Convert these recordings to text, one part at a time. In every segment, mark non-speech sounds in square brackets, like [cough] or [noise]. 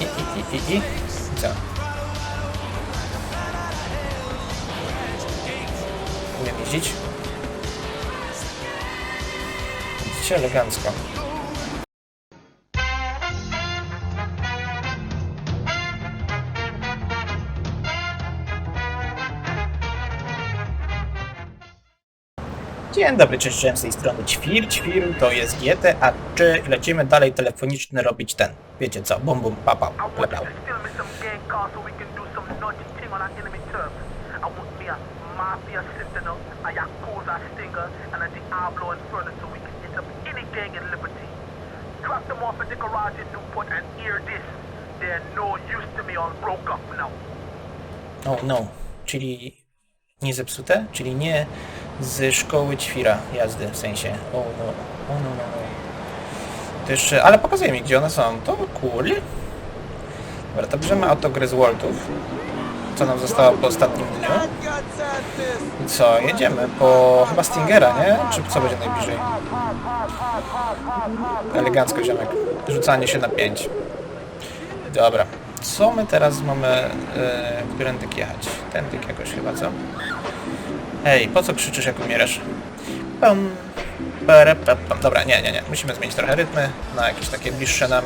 I, i, i, i, i. Co? Umiem jeździć? Widzicie, elegancko. Dzień dobry, cześć, cześć, z tej strony Ćwir, Ćwir, to jest GTA 3 i lecimy dalej telefoniczny robić ten, wiecie co, bum bum, papa, a a a Liberty. Drop them off at the garage in Newport and hear this. They're no use to me all broke up now. Oh no, czyli nie zepsute? Czyli nie z szkoły ćwira jazdy, w sensie. O no, o no, no, no. To jeszcze, ale pokazuje mi gdzie one są, to cool. Dobra, to bierzemy auto Griswoldów, co nam zostało po ostatnim dniu. I co, jedziemy po chyba Stingera, nie? Czy co będzie najbliżej? Elegancko ziomek. Rzucanie się na 5. Dobra. Co my teraz mamy, yy, którędyk jechać? Tędyk jakoś chyba, co? Ej, po co krzyczysz jak umierasz? Pam, para, pa, pam. Dobra, nie, nie, nie. Musimy zmienić trochę rytmy na jakieś takie bliższe nam.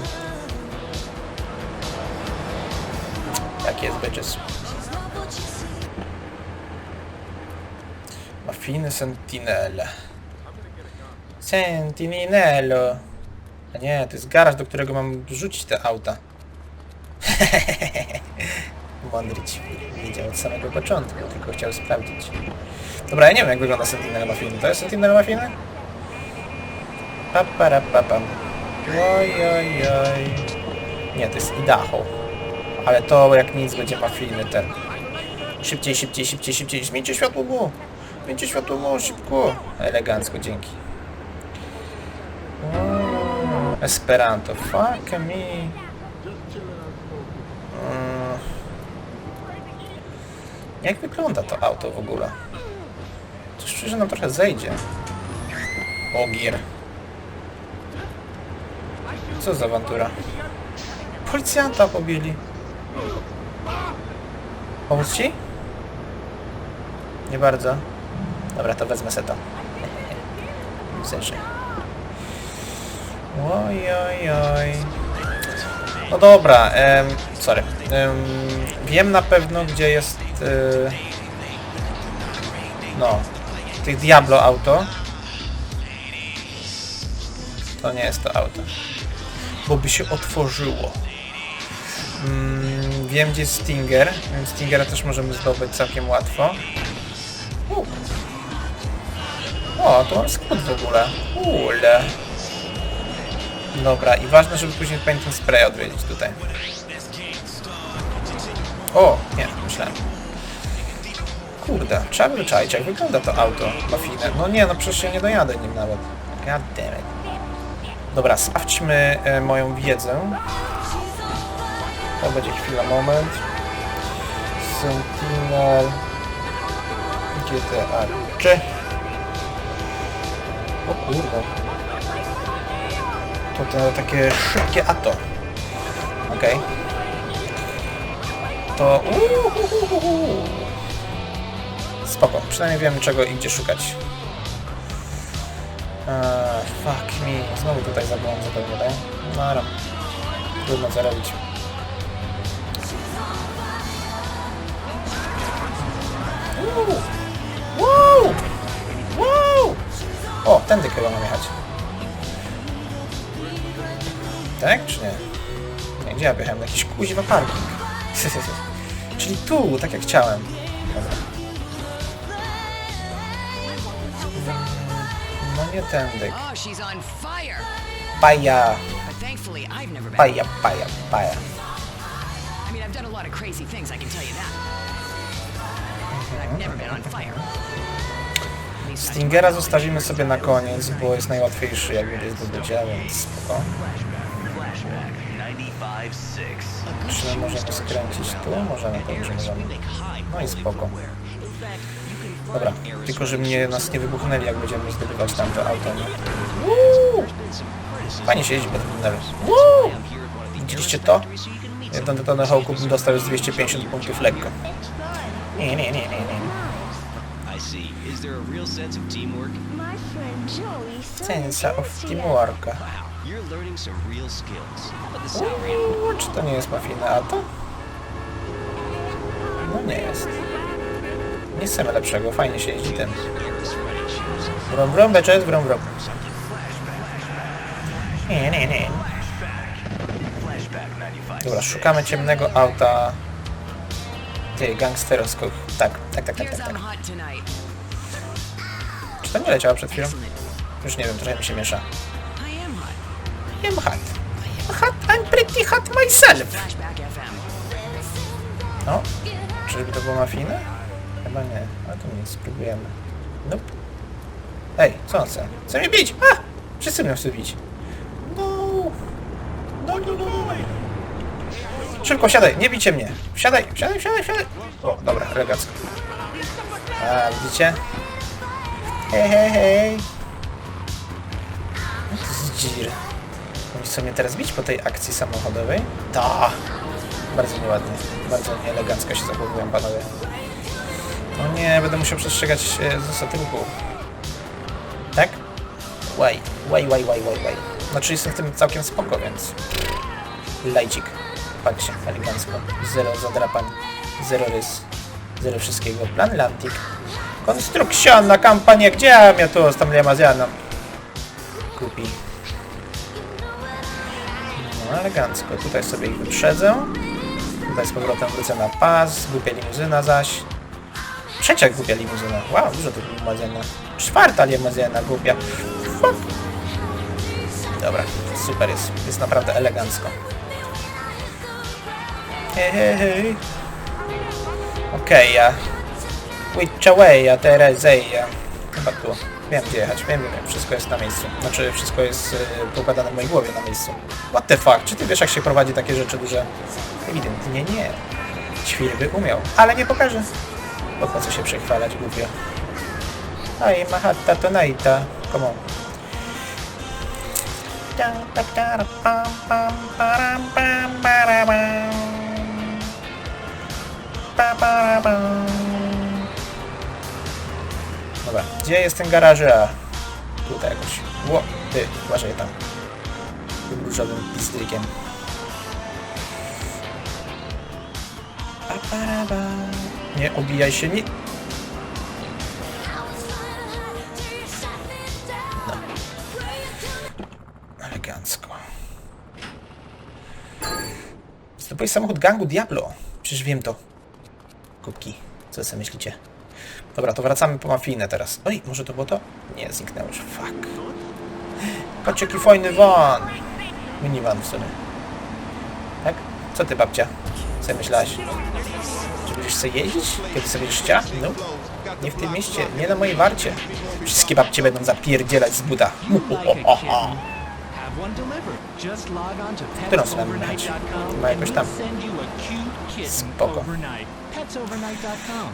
Tak jest, bitches. Mafiny Sentinel. Sentinelo. A nie, to jest garaż, do którego mam wrzucić te auta. [laughs] Ćwir. Wiedział od samego początku, tylko chciał sprawdzić. Dobra, ja nie wiem jak wygląda Sentinel Mafiny. To jest Sentinel Mafiny? Paparapapam. Oj, oj, oj. Nie, to jest Idaho. Ale to jak nic będzie Mafiny ten. Szybciej, szybciej, szybciej, szybciej. Zmieńcie światło mu. Zmieńcie światło mu, szybko. Elegancko, dzięki. Esperanto. Fuck me. Jak wygląda to auto w ogóle? Coś czuję, że nam trochę zejdzie. Ogier. Co za awantura? Policjanta pobili. Pomóc ci? Nie bardzo. Dobra, to wezmę se to. [laughs] Zerzy. Oj, oj, oj. No dobra, em, sorry. Em, wiem na pewno, gdzie jest... Y, no, tych Diablo auto. To nie jest to auto. Bo by się otworzyło. Mm, wiem, gdzie jest Stinger. Więc Stingera też możemy zdobyć całkiem łatwo. U. O, to mam skrót w ogóle. Ule. Dobra, i ważne, żeby później Painting Spray odwiedzić tutaj. O, nie, myślałem. Kurde, trzeba wyczaić, jak wygląda to auto mafijne. No nie, no przecież ja nie dojadę nim nawet. God damn it. Dobra, sprawdźmy e, moją wiedzę. To będzie chwila, moment. Sentinel GTA 3 O kurde. To to takie szybkie ato. Okej. To... Uhuhuhuhu. Spoko, przynajmniej wiemy czego i gdzie szukać. Eee, fuck me, znowu tutaj zabłądzę pewnie, tak? No ale trudno co robić. Uuu. Wow! Wow! O, tędy chyba mam jechać. Tak, czy nie? Nie, gdzie ja jechałem? Jakiś kuźwa parking. [laughs] Czyli tu, tak jak chciałem. Nie tędy. Oh, she's on fire. Paja, paja, paja, paja. I mean, I've done a lot of crazy things, I can tell you that. But I've never been on fire. At least not to Stingera zostawimy sobie na koniec, bo jest najłatwiejszy jak będzie zdobycia, więc spoko. Flashback 95.6. Czy my możemy skręcić tu? Możemy, dobrze możemy. No i spoko. Dobra, tylko żeby mnie, nas nie wybuchnęli jak będziemy zdobywać tamto auto, nie? Uuu! Fajnie się jeździ po tym tunelu. Uuu! Widzieliście to? Jedną detonę hołku bym dostał już z 250 punktów lekko. Nie, nie, nie, nie, nie. Sensa of teamworka. Uuu, czy to nie jest mafijne auto? No nie jest. Nie chcemy lepszego, fajnie się jeździ shoes. Wrum wrum, becz, wrum wrum. Nie, nie, nie. Flashback 95. Dobra, szukamy ciemnego auta. Ty, gangsterowsko. Tak, tak, tak, tak, tak, tak. Czy to nie leciało przed chwilą? Już nie wiem, trochę mi się miesza. I am hot. Hot. I'm pretty hot myself. No, czyżby to było mafijne? Chyba nie, ale to nie, spróbujemy. Nope. Ej, co on chce? Chce mnie bić! A! Wszyscy mnie chcą bić. No! No, no, no, no. Szybko, siadaj, nie bicie mnie. Siadaj, siadaj, siadaj, siadaj. O, dobra, elegancko. A, widzicie? Hej, hej, hej. No to jest dzir. Oni chcą mnie teraz bić po tej akcji samochodowej? Da! Bardzo nieładnie, bardzo nieelegancko się zachowują panowie. No nie, będę musiał przestrzegać e, zasad ruchu. Tak? Łaj, łaj, łaj, łaj, łaj, łaj. Znaczy jestem w tym całkiem spoko, więc... Lajcik. Patrzcie, elegancko. Zero zadrapań, zero rys, zero wszystkiego. Plan Lantik. Konstrukcja na kampanię, gdzie ja tu z tą limazianą? Kupi. No elegancko, tutaj sobie ich wyprzedzę. Tutaj z powrotem wrócę na pas, głupia limuzyna zaś. Trzecia głupia limuzyna. Wow, dużo tych limuzyna. Czwarta limuzyna głupia. Fuck. Dobra, super jest. Jest naprawdę elegancko. Hej, hej, hej. Okej, ja... Which away, ja Terezeja. Chyba tu. Wiem gdzie jechać, wiem, wiem, wszystko jest na miejscu. Znaczy, wszystko jest y, poukładane w mojej głowie na miejscu. What the fuck? Czy ty wiesz, jak się prowadzi takie rzeczy duże? Ewidentnie nie. Świr by umiał, ale nie pokaże. Bo po co się przechwalać głupio? Aj, mahatta to naita. Come on. Dobra, gdzie jest ten garaża? Tutaj jakoś. Ło, ty, uważaj tam. Tym różowym para, pa. Nie obijaj się, nie... No. Elegancko. Zdobyłeś samochód gangu Diablo. Przecież wiem to. Kubki, co sobie myślicie? Dobra, to wracamy po mafijne teraz. Oj, może to było to? Nie, zniknęło już. Fuck. Patrz jaki fajny van. Minivan w sumie. Co ty, babcia? Co myślałaś? Czy będziesz sobie jeździć? Kiedy sobie będziesz chciała? No. Nie w tym mieście, nie na mojej warcie. Wszystkie babcie będą zapierdzielać z buta. Którą stronę jechać? petsovernight.com Ma jakoś tam. Spoko.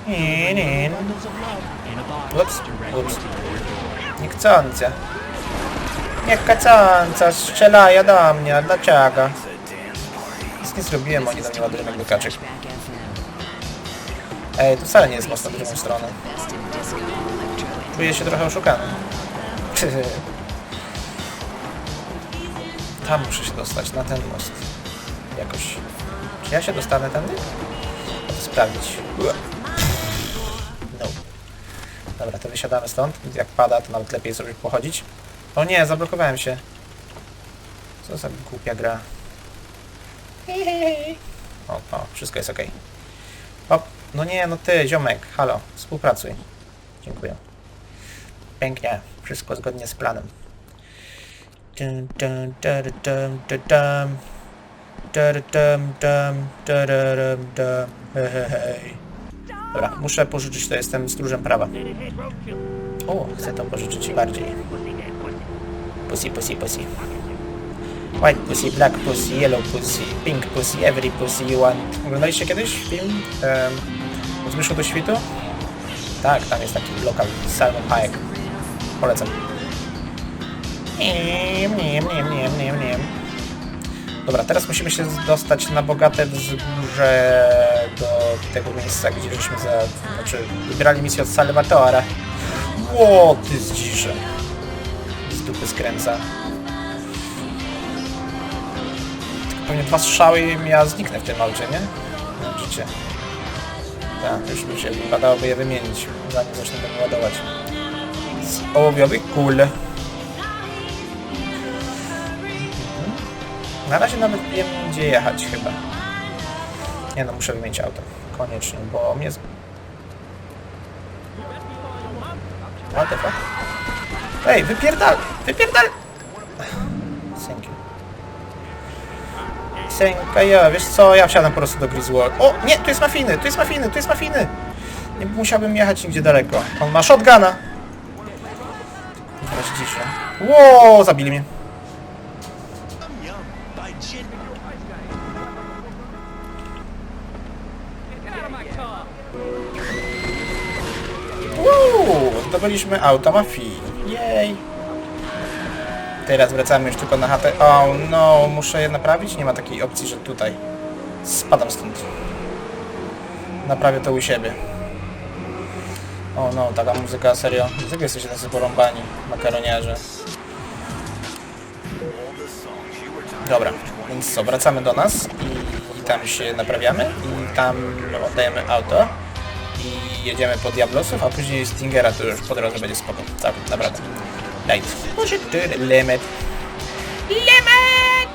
Nie, nie. Ups, ups. Niechcące. Niechcąca, strzelaja do mnie, dlaczego? Nie zrobiłem, oni do mnie ładują jak. Ej, to wcale nie jest most na drugą stronę. Czuję się trochę oszukany. [laughs] Tam muszę się dostać, na ten most. Jakoś. Czy ja się dostanę tędy? Sprawdzić. No. Dobra, to wysiadamy stąd. Jak pada, to nawet lepiej sobie pochodzić. O nie, zablokowałem się. Co za głupia gra. O, o, wszystko jest ok. O, no nie, no ty, ziomek, halo, współpracuj. Dziękuję. Pięknie, wszystko zgodnie z planem. Hej. Dobra, muszę pożyczyć, to jestem stróżem prawa. O, chcę to pożyczyć bardziej. Pussy, pussy, pussy. White pussy, black pussy, yellow pussy, pink pussy, every pussy you want. Oglądaliście kiedyś film um, Od Zmysłu do Świtu? Tak, tam jest taki lokal, Salmon Hayek. Polecam. Niem, niem, niem, niem, niem, niem. Dobra, teraz musimy się dostać na bogate wzgórze do tego miejsca, gdzie żeśmy za... Znaczy, misję od Salvatora. Ło, ty zdzisze. Z dupy skręca. Pewnie dwa strzały i ja zniknę w tym aucie, nie? Życie. Tak, już mi się wypadałoby je wymienić, zanim zacznę będę ładować. Z ołowiowych kul. Na razie nawet wiem gdzie jechać chyba. Nie no, muszę wymienić auto. Koniecznie, bo mnie... z- What the fuck? Ej, wypierdal! Wypierdal! Thank you. Senka, ja, wiesz co, ja wsiadam po prostu do Griswold. O, nie, tu jest mafiny, tu jest mafiny, tu jest mafiny! Nie musiałbym jechać nigdzie daleko. On ma shotguna! Weź ciszę. Ło, zabili mnie. Uuu, zdobyliśmy auto mafii. Jej. Teraz wracamy już tylko na chatę. O oh, no, muszę je naprawić? Nie ma takiej opcji, że tutaj. Spadam stąd. Naprawię to u siebie. O no, taka muzyka, serio. Dlaczego jesteście tacy porąbani, makaroniarze? Dobra, więc co, wracamy do nas i, i tam się naprawiamy i tam oddajemy auto i jedziemy po Diablosów, a później Stingera to już po drodze będzie spoko. Tak, naprawdę. Light. Push it to the limit. Limit!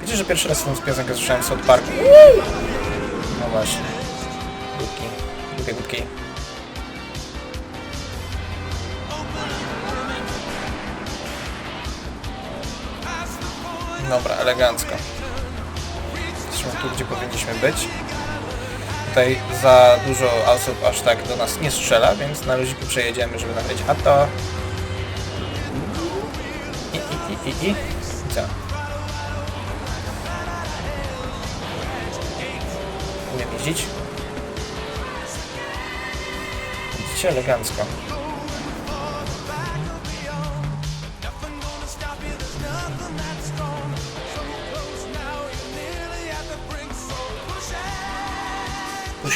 Wiecie, że pierwszy raz tą piosenkę słyszałem w South Parku? No właśnie. Gudki. Lubię gudki. Dobra, elegancko. Jesteśmy tu, gdzie powinniśmy być. Tutaj za dużo osób aż tak do nas nie strzela, więc na luziku przejedziemy, żeby nagrać a i, i, i, i. I Co? Umiem jeździć? Widzicie, elegancko.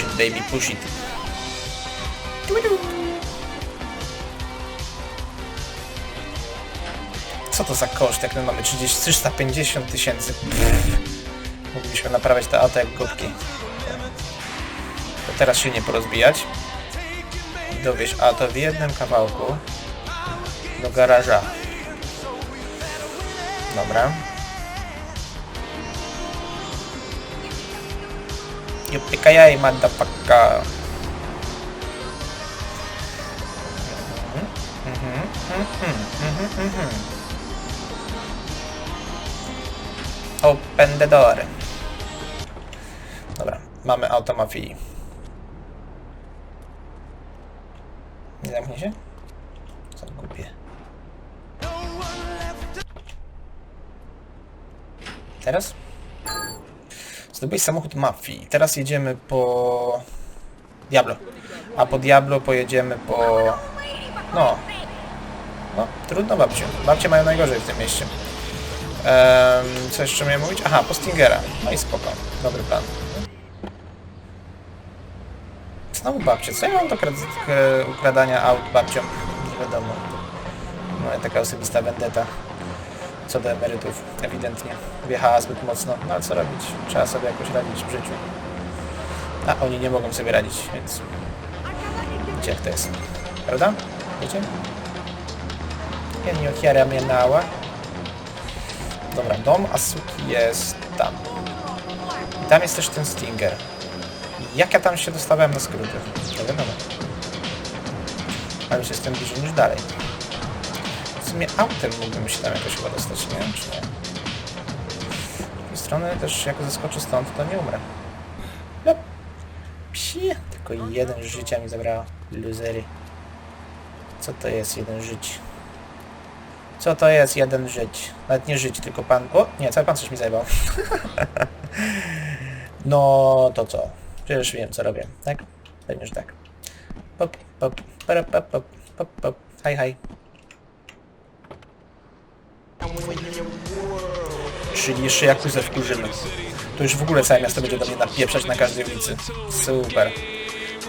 Push it, baby, push it. Co to za koszt, jak my mamy 30, 350 tysięcy? Moglibyśmy naprawiać te auto jak gubki. To teraz się nie porozbijać. I dowieźć auto w jednym kawałku do garaża. Dobra. Yippee-ki-yay, motherfucker. Mhm, mhm, mhm, mhm. Open the door. Dobra, mamy auto mafii. Nie zamknie się? Co kupię? Teraz? Zdobyć samochód mafii. Teraz jedziemy po Diablo. A po Diablo pojedziemy po... No. No, trudno babciu. Babcie mają najgorzej w tym mieście. Um, co jeszcze miałem mówić? Aha, po Stingera. No i spoko. Dobry plan. Znowu babcie. Co ja mam do k- ukradania aut babciom? Nie wiadomo. Moja taka osobista vendetta co do emerytów, ewidentnie. Wjechała zbyt mocno, no ale co robić? Trzeba sobie jakoś radzić w życiu. A oni nie mogą sobie radzić, więc... Wiecie jak to jest. Prawda? Wiecie? Ja nie otwieram mnie nała. Dobra, dom Asuki jest tam. I tam jest też ten Stinger. Jak ja tam się dostawałem na skróty? Nie wiadomo. Ale już jestem bliżej niż dalej. Sumie autem mógłbym się tam jakoś chyba dostać, nie? Czy nie? Z drugiej strony też jak zeskoczę stąd, to nie umrę. No. Psi, tylko jeden życia mi zabrało. Luzery. Co to jest jeden żyć? Co to jest jeden żyć? Nawet nie żyć, tylko pan... O, nie, cały pan coś mi zajebał. [laughs] no, to co? Przecież wiem, co robię, tak? Pewnie, że tak. Pop, pop, para, pop, pop, pop, pop. Hi, hi. Czyli jeszcze Jakuzę wkurzymy. To już w ogóle całe miasto będzie do mnie napieprzać na każdej ulicy. Super.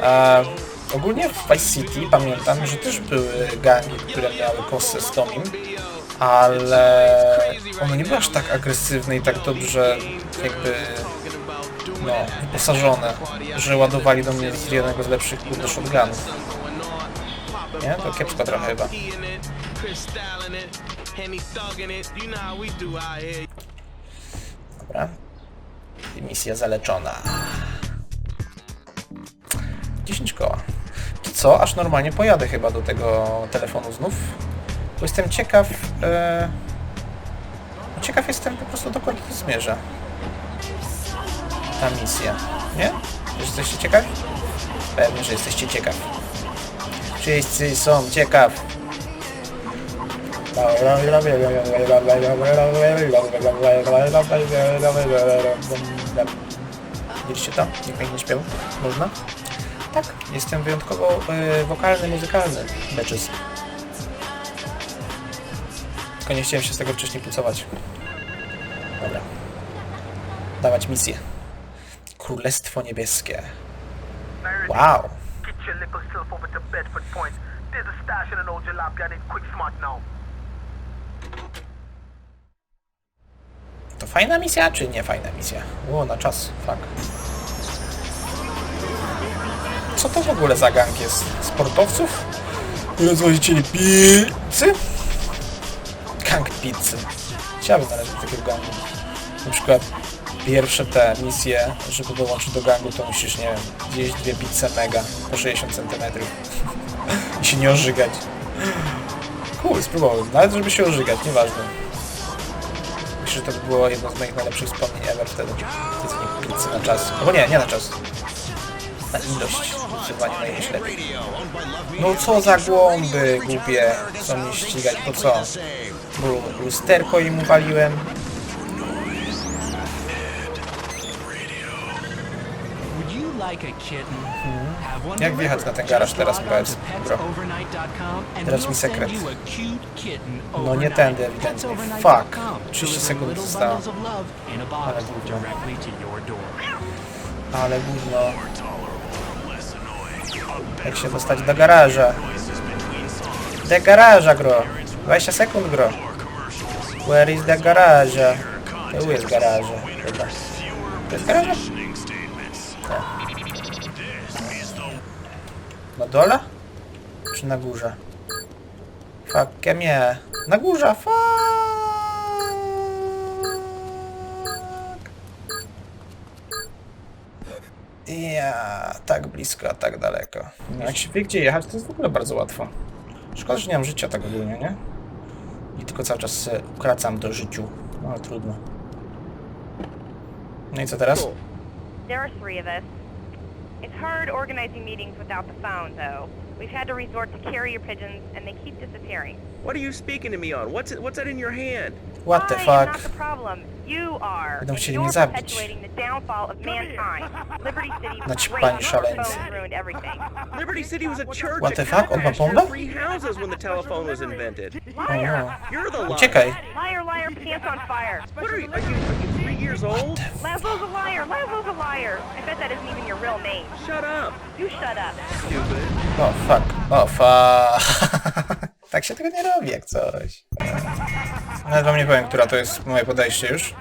A ogólnie w Vice City pamiętam, że też były gangi, które miały kosę z Tomim, ale one nie były aż tak agresywne i tak dobrze jakby no, wyposażone, że ładowali do mnie z jednego z lepszych kurde shotgunów. Nie? To kiepsko trochę chyba. Dobra. Misja zaleczona. 10 koła. To co? Aż normalnie pojadę chyba do tego telefonu znów. Bo jestem ciekaw... E... Ciekaw jestem po prostu dokąd to zmierza. Ta misja. Nie? Czy jesteście ciekawi? Pewnie, że jesteście ciekawi. Wszyscy są ciekaw. Widzieliście to? Jak pięknie śpiew? Można? Tak, jestem wyjątkowo y, wokalny, muzykalny. Betches. Tylko nie chciałem się z tego wcześniej pucować. Dobra. Dawać misję. Królestwo Niebieskie. Wow. Get your little self over to Bedford Point. There's a stash in an old jalopy. I need quick smart now. To fajna misja, czy nie fajna misja? O, na czas, fuck. Co to w ogóle za gang jest? Sportowców? Rozwozicieli pizzy? Gang pizzy. Chciałbym należeć do takiego gangu. Na przykład pierwsze te misje, żeby dołączyć do gangu, to musisz, nie wiem, zjeść dwie pizze mega po 60 cm. [laughs] I się nie ożygać. Cool, spróbowałem. Nawet żeby się ożygać, nieważne. Myślę, że to by było jedno z moich najlepszych wspomnień ever wtedy. Jedzenie pizzy na czas. Albo nie, nie na czas. Na ilość. Zdecydowanie na ilość lepiej. No co za głąby głupie. Chcą mnie ścigać, po co? Bo lusterko im uwaliłem. Jak wjechać na ten garaż teraz, powiedz, bro? Teraz mi sekret. No nie tędy ewidentnie. Fuck. 30 Delivering sekund zostało. Ale gówno. Ale gówno. Jak się dostać do garaża? Do garaża, gro. 20 sekund, gro. Where is the garage? Tu jest garaże. Chyba. To jest garaże? Tak. Na dole? Czy na górze? Fuck, mnie. Na górze, fuck! Ja, tak blisko, a tak daleko. No, jak się wie gdzie jechać, to jest w ogóle bardzo łatwo. Szkoda, że nie mam życia tak ogólnie, nie? I tylko cały czas se kracam do życiu. No ale trudno. No i co teraz? It's hard organizing meetings without the phone, though. We've had to resort to carrier pigeons, and they keep disappearing. What are you speaking to me on? What's it, what's that in your hand? What the I am fuck? not the problem. You are. Będą and chcieli you're mnie zabić. perpetuating the downfall of mankind. Liberty [laughs] City was Naćpani great. Your szaleńcy. ruined everything. Liberty City was a church. What the fuck? On ma crash, bombę? Three houses when the telephone was invented. O no. You're the liar. Uciekaj. Liar, liar, on fire. What are you? Are you, are you three years old? Laszlo's a liar. Laszlo's a liar. I bet that isn't even your real name. Shut up, You shut up. stupid. O fuck. O fuck. [laughs] tak się tego nie robi jak coś. Nawet wam nie powiem, która to jest moje podejście już.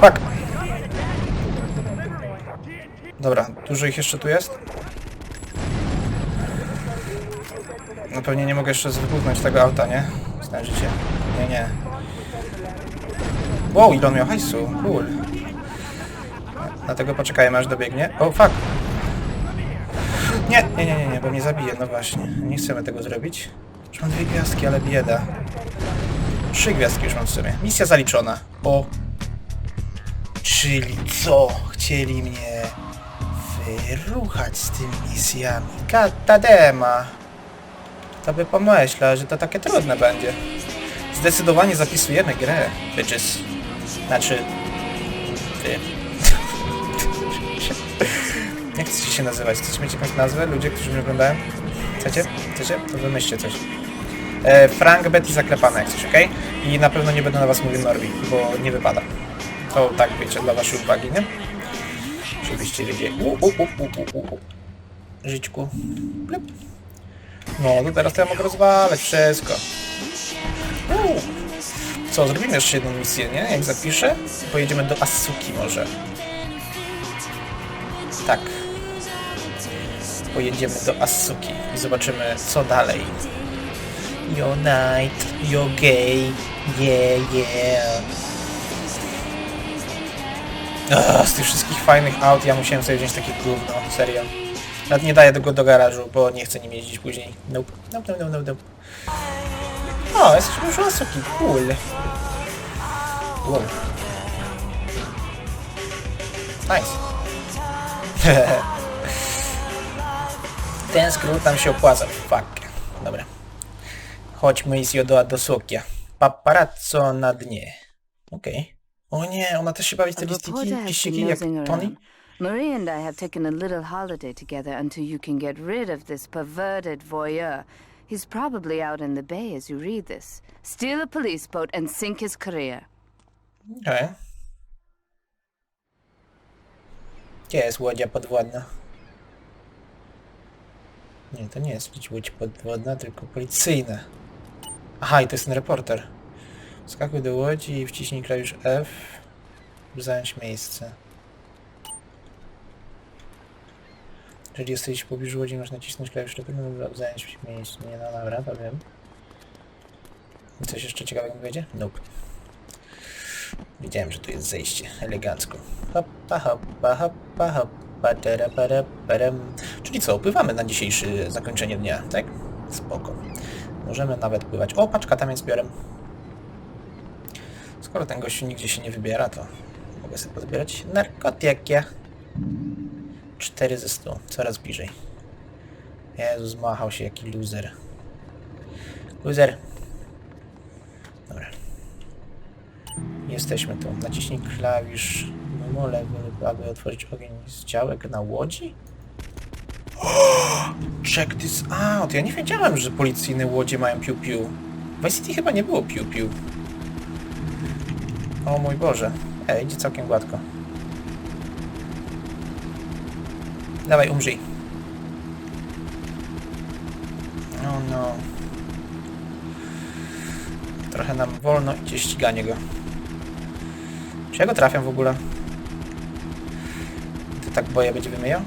Fuck. Dobra, dużo ich jeszcze tu jest? No pewnie nie mogę jeszcze wybuchnąć tego auta, nie? Zdążycie. Nie, nie. Wow, ile on miał hajsu. Cool. Dlatego poczekajmy aż dobiegnie. O, fuck. Nie, nie, nie, nie, nie, bo mnie zabije, no właśnie. Nie chcemy tego zrobić. Już mam dwie gwiazdki, ale bieda. Trzy gwiazdki już mam w sumie. Misja zaliczona. O. Czyli co? Chcieli mnie wyruchać z tymi misjami. Katadema. To by pomyślał, że to takie trudne będzie. Zdecydowanie zapisujemy grę, bitches. Znaczy... Ty. [laughs] Jak chcecie się nazywać? Chcecie mieć jakąś nazwę? Ludzie, którzy mnie oglądają? Chcecie? Chcecie? To wymyślcie coś. E, Frank, Betty zaklepane jak coś, okej? I na pewno nie będę na was mówił Norwi, bo nie wypada. To tak, wiecie, dla waszej uwagi, nie? U, u. Żyćku. No, to teraz to ja mogę rozwalać wszystko. Co, zrobimy jeszcze jedną misję, nie? Jak zapiszę, pojedziemy do Asuki może. Tak. Pojedziemy do Asuki i zobaczymy, co dalej. You're night, you're gay, yeah, yeah. Z tych wszystkich fajnych aut ja musiałem sobie wziąć takie gówno, serio. Nawet nie daję tego do garażu, bo nie chcę nim jeździć później. Nope, nope, nope, nope, nope. O, jesteśmy już u Asuki, cool. Wow. Nice. [laughs] Ten skrót tam się opłaca. Fuck. Dobra. Chodźmy z Jodoa do Sokia. Paparazzo na dnie. Okej. O nie, ona też się bawi w te been liściki jak Tony? Marie and I have taken a little holiday together until you can get rid of this perverted voyeur. He's probably out in the bay as you read this. Steal a police boat and sink his career. Okej. Gdzie jest łodzia podwodna? Nie, to nie jest łódź podwodna, tylko policyjna. Aha, i to jest ten reporter. Skakuj do łodzi i wciśnij klawisz F, by zająć miejsce. Jeżeli jesteś w pobliżu łodzi, masz nacisnąć klawisz F, by zająć miejsce. Nie, no dobra, to wiem. Coś jeszcze ciekawego wyjdzie? Nope. Wiedziałem, że tu jest zejście. Elegancko. Hoppa, hoppa, hoppa, hoppa, tera, para, param. Czyli co, pływamy na dzisiejsze zakończenie dnia, tak? Spoko. Możemy nawet pływać. O, paczka tam jest biorem. Skoro ten gościu nigdzie się nie wybiera, to mogę sobie pozbierać narkotyki. 4 ze 100. Coraz bliżej. Jezus, zmachał się jaki loser. Loser. Dobra. Jesteśmy tu. Naciśnij klawisz memo lewy, aby otworzyć ogień z działek na łodzi? [gasps] Check this out! Ja nie wiedziałem, że policyjne łodzie mają piu-piu. W ICT chyba nie było piu-piu. O mój Boże. Ej, idzie całkiem gładko. Dawaj, umrzyj. O no. Trochę nam wolno idzie ściganie go. Czy ja go trafiam w ogóle? Ty tak boję będzie wymijał?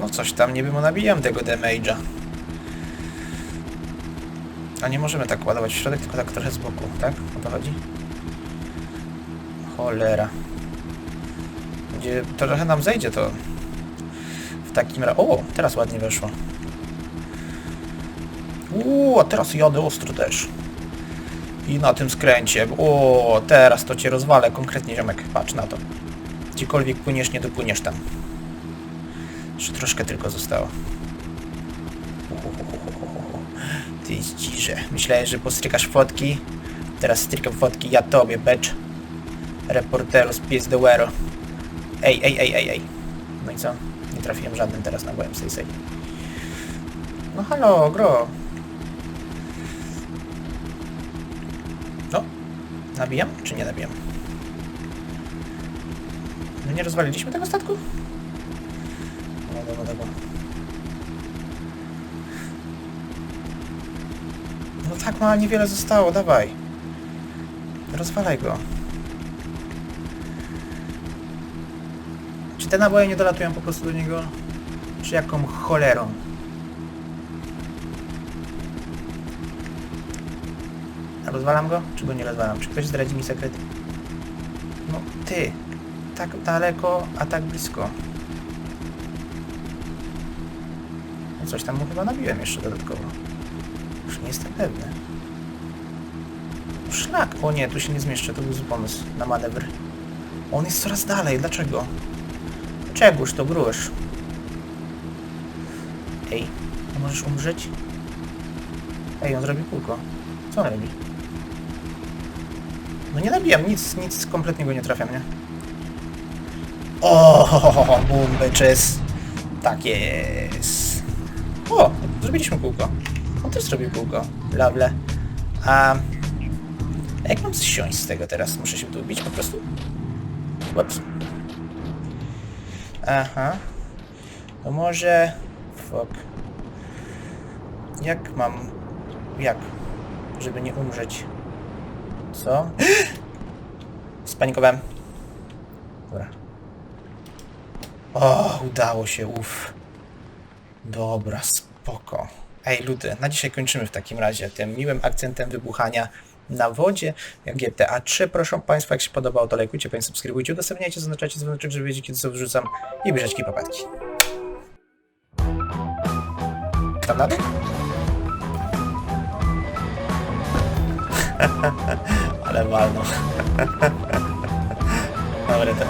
No coś tam, niby mu nabijam tego damage'a. A nie możemy tak ładować w środek, tylko tak trochę z boku, tak? O to chodzi? Cholera. Będzie, to trochę nam zejdzie to. W takim razie... O, teraz ładnie weszło. Uuu, a teraz jadę ostro też. I na tym skręcie. O, teraz to cię rozwalę konkretnie, ziomek. Patrz na to. Gdziekolwiek płyniesz, nie dopłyniesz tam. Jeszcze troszkę tylko zostało. Ty zdzirze. Myślałeś, że postrykasz fotki? Teraz strykam fotki ja tobie, becz. Reporteru z pies do Wero. Ej, ej, ej, ej, ej. No i co? Nie trafiłem żadnym teraz na głęb sej. No halo, gro. No. Nabijam, czy nie nabijam? My nie rozwaliliśmy tego statku? No, dobra, dobra. No tak, ma niewiele zostało, dawaj. Rozwalaj go. Czy te naboje nie dolatują po prostu do niego? Czy jaką cholerą? Rozwalam go? Czy go nie rozwalam? Czy ktoś zdradzi mi sekret? No ty. Tak daleko, a tak blisko. No coś tam mu chyba nabiłem jeszcze dodatkowo. Już nie jestem pewny. Szlak! O nie, tu się nie zmieszczę, to był zły pomysł na manewr. On jest coraz dalej, dlaczego? Czegóż to grusz? Ej, a możesz umrzeć? Ej, on zrobi kółko. Co on robi? No nie nabijam, nic, nic kompletnie go nie trafiam, nie? O, boom, bitches. Tak jest. O, zrobiliśmy kółko. Też zrobił kółko. Lovely. A jak mam zsiąść z tego teraz? Muszę się tu bić po prostu? Ups. Aha. To może... Fuck. Jak mam... Jak? Żeby nie umrzeć. Co? [gasps] Spanikowałem. Dobra. O, udało się, uff. Dobra, spoko. Ej, ludy, na dzisiaj kończymy w takim razie tym miłym akcentem wybuchania na wodzie, GTA 3. Proszę Państwa, jak się podobało, to lajkujcie, Państwo subskrybujcie, udostępniajcie, zaznaczacie dzwoneczek, żeby wiedzieć, kiedy co wrzucam i bierzecie papatki. Tam na? [laughs] Ale walno. [laughs] Dobra, to